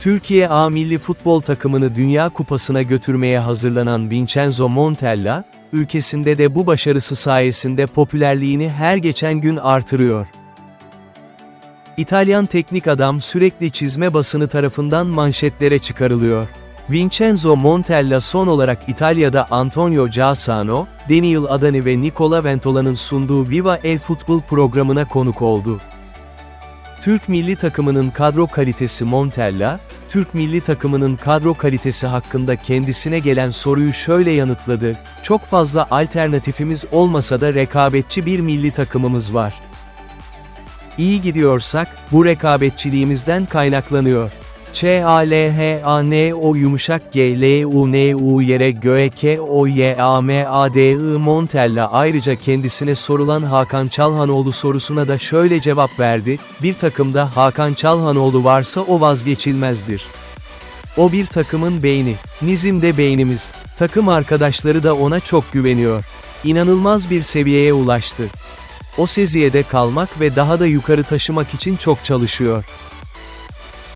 Türkiye A milli futbol takımını Dünya Kupası'na götürmeye hazırlanan Vincenzo Montella, ülkesinde de bu başarısı sayesinde popülerliğini her geçen gün artırıyor. İtalyan teknik adam sürekli çizme basını tarafından manşetlere çıkarılıyor. Vincenzo Montella son olarak İtalya'da Antonio Giassano, Daniel Adani ve Nicola Ventola'nın sunduğu Viva El Futbol programına konuk oldu. Türk milli takımının kadro kalitesi Montella, Türk milli takımının kadro kalitesi hakkında kendisine gelen soruyu şöyle yanıtladı, çok fazla alternatifimiz olmasa da rekabetçi bir milli takımımız var. İyi gidiyorsak, bu rekabetçiliğimizden kaynaklanıyor. Ç-A-L-H-A-N-O yumuşak G-L-U-N-U yere göe K-O-Y-A-M-A-D-I Montella ayrıca kendisine sorulan Hakan Çalhanoğlu sorusuna da şöyle cevap verdi, bir takımda Hakan Çalhanoğlu varsa o vazgeçilmezdir. O bir takımın beyni, bizim de beynimiz, takım arkadaşları da ona çok güveniyor. İnanılmaz bir seviyeye ulaştı. O seviyede kalmak ve daha da yukarı taşımak için çok çalışıyor.